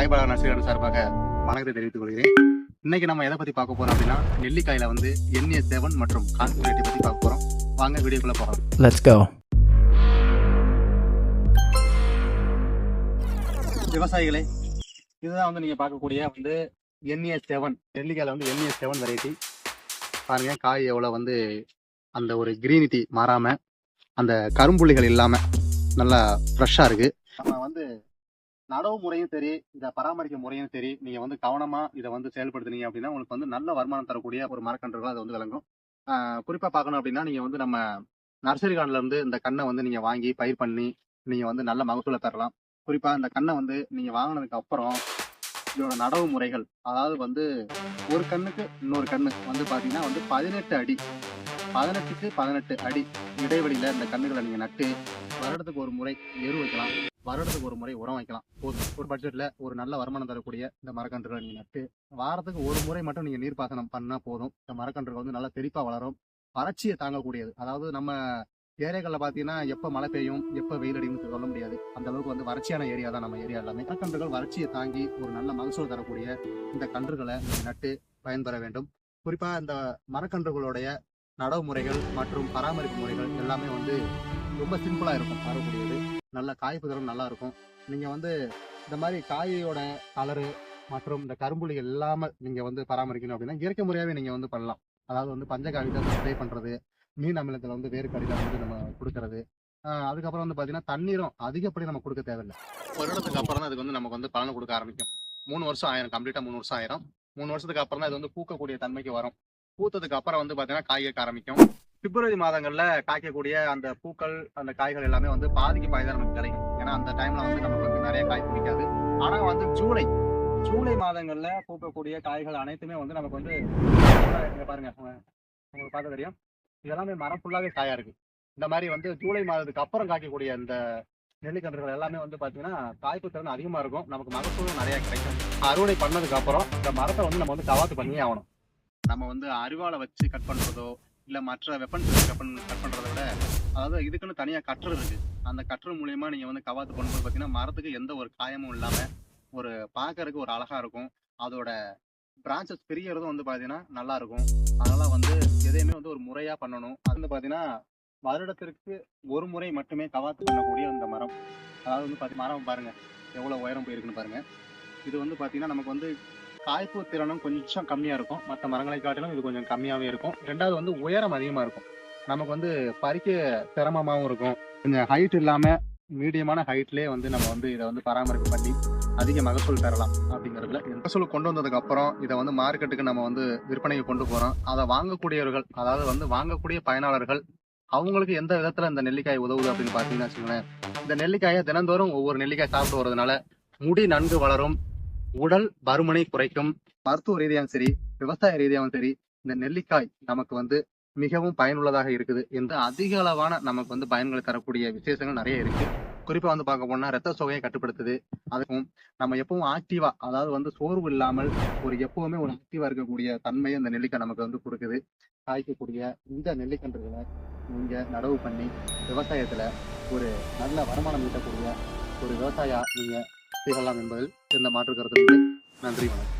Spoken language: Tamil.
காய்பாளர் நர்சரியோட சார்பாக வணக்கத்தை தெரிவித்துக் கொள்கிறேன். இன்னைக்கு நம்ம எதை பத்தி பார்க்க போறோம் அப்படின்னா நெல்லிக்காயில வந்து என்ஏ செவன் மற்றும் கான்சன்ட்ரேட்டை பத்தி பார்க்க போறோம். வாங்க வீடியோக்குள்ள போகலாம். Let's go. விவசாயிகளே இதுதான் வந்து நீங்க பார்க்கக்கூடிய வந்து என்ஏ செவன் நெல்லிக்காயில வந்து என்ஏ செவன் வெரைட்டி பாருங்க காய் எவ்வளவு வந்து அந்த ஒரு கிரீனிட்டி மாறாம அந்த கரும்புள்ளிகள் இல்லாம நல்லா ஃப்ரெஷ்ஷா இருக்கு. நம்ம வந்து நடவு முறையும் சரி இதை பராமரிக்க முறையும் சரி நீங்க வந்து கவனமா இதை வந்து செயல்படுத்துனீங்க அப்படின்னா உங்களுக்கு வந்து நல்ல வருமானம் தரக்கூடிய ஒரு மரக்கன்றுகள் அது வந்து விளங்கும். குறிப்பா பார்க்கணும் அப்படின்னா நீங்க வந்து நம்ம நர்சரி கார்டுல இருந்து இந்த கண்ணை வந்து நீங்க வாங்கி பயிர் பண்ணி நீங்க வந்து நல்ல மகசூலை பெறலாம் குறிப்பா இந்த கண்ணை வந்து நீங்க வாங்கினதுக்கு அப்புறம் இதோட நடவு முறைகள் அதாவது வந்து ஒரு கண்ணுக்கு இன்னொரு கண்ணு வந்து பாத்தீங்கன்னா வந்து பதினெட்டு அடி பதினெட்டுக்கு பதினெட்டு அடி இடைவெளியில இந்த கண்ணுகளை நீங்க நட்டு வருடத்துக்கு ஒரு முறை எரு வைக்கலாம். வருடத்துக்கு ஒரு முறை உரம் வைக்கலாம். போதும். ஒரு பட்ஜெட்ல ஒரு நல்ல வருமானம் தரக்கூடிய இந்த மரக்கன்றுகளை நீங்க நட்டு வாரத்துக்கு ஒரு முறை மட்டும் நீங்க நீர்ப்பாசனம் பண்ணா போதும். இந்த மரக்கன்றுகள் வந்து நல்லா செழிப்பா வளரும். வறட்சியை தாங்கக்கூடியது. அதாவது நம்ம ஏரியாக்கள்ல பாத்தீங்கன்னா எப்ப மழை பெய்யும் எப்ப வெயில் அடிக்கும்னு சொல்ல முடியாது. அந்த அளவுக்கு வந்து வறட்சியான ஏரியா தான் நம்ம ஏரியா எல்லாமே. மரக்கன்றுகள் வறட்சியை தாங்கி ஒரு நல்ல மகசூல் தரக்கூடிய இந்த கன்றுகளை நட்டு பயன்பெற வேண்டும். குறிப்பா இந்த மரக்கன்றுகளுடைய நடவு முறைகள் மற்றும் பராமரிப்பு முறைகள் எல்லாமே வந்து ரொம்ப சிம்பிளாக இருக்கும் வரக்கூடியது நல்ல காய்ப்பு தரம் நல்லா இருக்கும். நீங்கள் வந்து இந்த மாதிரி காயோட கலரு மற்றும் இந்த கரும்புலிகள் இல்லாமல் நீங்கள் வந்து பராமரிக்கணும் அப்படின்னா இயற்கை முறையாகவே நீங்கள் வந்து பண்ணலாம். அதாவது வந்து பஞ்சகாவியத்தை ஸ்ப்ரே பண்ணுறது மீன் அமிலத்தில் வந்து வேறு கடிதம் வந்து நம்ம கொடுக்கறது. அதுக்கப்புறம் வந்து பார்த்தீங்கன்னா தண்ணீரும் அதிகப்படி நம்ம கொடுக்க தேவையில்லை. ஒரு இடத்துக்கு அப்புறம் தான் அதுக்கு வந்து நமக்கு வந்து பலனை கொடுக்க ஆரம்பிக்கும். மூணு வருஷம் ஆயிரம் கம்ப்ளீட்டாக மூணு வருஷம் ஆயிரம். மூணு வருஷத்துக்கு அப்புறம் தான் இது வந்து பூக்கக்கூடிய தன்மைக்கு வரும். பூத்ததுக்கு அப்புறம் வந்து பார்த்தீங்கன்னா காய்கறி ஆரம்பிக்கும். பிப்ரவரி மாதங்கள்ல காய்க்கக்கூடிய அந்த பூக்கள் அந்த காய்கள் எல்லாமே வந்து பாதிக்கு பாதி தான் நமக்கு கிடைக்கும். ஏன்னா அந்த டைம்ல வந்து நமக்கு வந்து நிறைய காய் பிடிக்காது. ஆனா வந்து ஜூலை ஜூலை மாதங்கள்ல பூக்கக்கூடிய காய்கள் அனைத்துமே வந்து நமக்கு வந்து பாருங்க உங்களுக்கு பார்க்க தெரியும். இதெல்லாமே மரம் ஃபுல்லாவே காயா இருக்கு. இந்த மாதிரி வந்து ஜூலை மாதத்துக்கு அப்புறம் காய்க்கக்கூடிய இந்த நெல்லிக்கன்றுகள் எல்லாமே வந்து பாத்தீங்கன்னா காய்ப்பு திறன் அதிகமா இருக்கும். நமக்கு மகசூலும் நிறைய கிடைக்கும். அறுவடை பண்ணதுக்கு அப்புறம் இந்த மரத்தை வந்து நம்ம வந்து கவாத்து பண்ணியே ஆகணும். நம்ம வந்து அரிவாளை வச்சு கட் பண்றதோ இல்லை மற்ற வெப்பன்ஸ் வெப்பன் கட் பண்ணுறத விட அதாவது இதுக்குன்னு தனியாக கற்று இருக்குது அந்த கற்று மூலயமா நீங்கள் வந்து கவாத்து பண்ணும்போது பார்த்தீங்கன்னா மரத்துக்கு எந்த ஒரு காயமும் இல்லாமல் ஒரு பார்க்கறதுக்கு ஒரு அழகாக இருக்கும். அதோட பிரான்ச்சஸ் பிரியறதும் வந்து பார்த்தீங்கன்னா நல்லா இருக்கும். வந்து எதையுமே வந்து ஒரு முறையாக பண்ணணும். அது வந்து பார்த்தீங்கன்னா வருடத்திற்கு ஒரு முறை மட்டுமே கவாத்து பண்ணக்கூடிய இந்த மரம். அதாவது வந்து பார்த்தீங்கன்னா மரம் பாருங்கள் எவ்வளோ உயரம் போயிருக்குன்னு பாருங்கள் இது வந்து பார்த்தீங்கன்னா நமக்கு வந்து காய்ப்பு திறனும் கொஞ்சம் கம்மியாக இருக்கும். மற்ற மரங்களை காட்டிலும் இது கொஞ்சம் கம்மியாகவே இருக்கும். ரெண்டாவது வந்து உயரம் அதிகமாக இருக்கும். நமக்கு வந்து பறிக்க சிரமமாகவும் இருக்கும். கொஞ்சம் ஹைட் இல்லாமல் மீடியமான ஹைட்லயே வந்து நம்ம வந்து இதை வந்து பராமரிப்பு பண்ணி அதிக மகசூல் பெறலாம் அப்படிங்கிறதுல மகசூல் கொண்டு வந்ததுக்கு அப்புறம் இதை வந்து மார்க்கெட்டுக்கு நம்ம வந்து விற்பனைக்கு கொண்டு போறோம். அதை வாங்கக்கூடியவர்கள் அதாவது வந்து வாங்கக்கூடிய பயனாளர்கள் அவங்களுக்கு எந்த விதத்துல இந்த நெல்லிக்காய் உதவுது அப்படின்னு பாத்தீங்கன்னா வச்சுக்கோங்களேன். இந்த நெல்லிக்காயை தினந்தோறும் ஒவ்வொரு நெல்லிக்காய் சாப்பிட்டு வரதுனால முடி நன்கு வளரும். உடல் பருமனை குறைக்கும். மருத்துவ ரீதியாகவும் சரி விவசாய ரீதியாகவும் சரி இந்த நெல்லிக்காய் நமக்கு வந்து மிகவும் பயனுள்ளதாக இருக்குது என்று அதிக அளவான நமக்கு வந்து பயன்களை தரக்கூடிய விசேஷங்கள் நிறைய இருக்கு. குறிப்பா வந்து பார்க்க போனா ரத்த சோகையை கட்டுப்படுத்துது. அதுக்கும் நம்ம எப்பவும் ஆக்டிவா அதாவது வந்து சோர்வு இல்லாமல் ஒரு எப்பவுமே ஒரு ஆக்டிவா இருக்கக்கூடிய தன்மையை இந்த நெல்லிக்காய் நமக்கு வந்து கொடுக்குது. காய்க்கக்கூடிய இந்த நெல்லிக்கன்றுகளை நீங்க நடவு பண்ணி விவசாயத்துல ஒரு நல்ல வருமானம் ஈட்டக்கூடிய ஒரு விவசாயா நீங்க திகழலாம் என்பதில் எந்த மாற்று கருத்து நன்றி வணக்கம்.